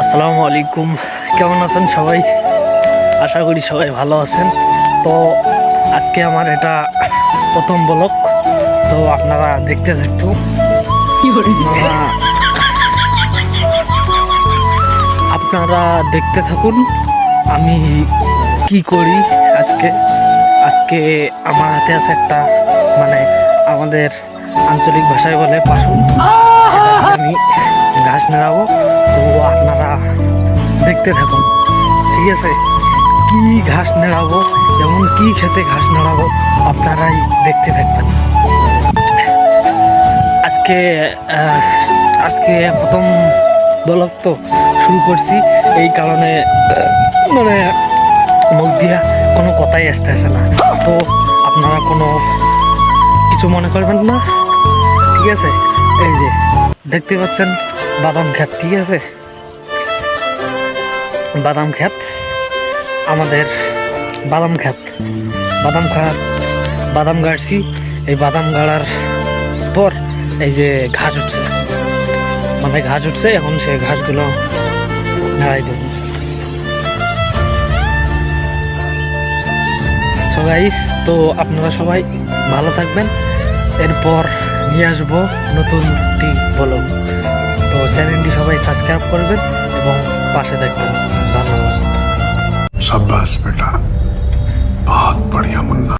আসসালামু আলাইকুম। কেমন আছেন সবাই? আশা করি সবাই ভালো আছেন। তো আজকে আমার এটা প্রথম ব্লগ। তো আপনারা দেখতে থাকতো। আপনারা আপনারা দেখতে থাকুন। আমি কি করি আজকে? আজকে আমার হাতে আছে একটা মানে আমাদের আঞ্চলিক ভাষায় বলে পাশুন আমি ঘাস নেড়াবো তো আপনারা দেখতে থাকুন। ঠিক আছে? কি ঘাস নেড়াবো যেমন কি খেতে ঘাস নেড়াবো, আপনারাই দেখতে থাকবেন। আজকে আজকে প্রথম ব্লগ তো শুরু করছি। এই কারণে মানে মুখ দিয়া কোনো কথাই আসতেছে না। তো আপনারা কোনো কিছু মনে করবেন না? ঠিক আছে? এই যে, দেখতে পাচ্ছেন? বাদাম ক্ষেত ঠিক আছে? বাদাম ক্ষেত আমাদের বাদাম ক্ষেত বাদাম খাত, বাদাম গাড়ছি, এই বাদাম গাড়ার পর এই যে ঘাস উঠছে। মানে ঘাস উঠছে, এখন সেই ঘাসগুলো নাড়াই দেব। সো গাইস তো আপনারা সবাই ভালো থাকবেন। এরপর নিয়ে আসব নতুন ব্লগ তো চ্যানেলটি সবাই সাবস্ক্রাইব করবেন এবং পাশে দেখবেন। ধন্যবাদ। সাব্বাস বেটা। বহুত বড়িয়া মুন্না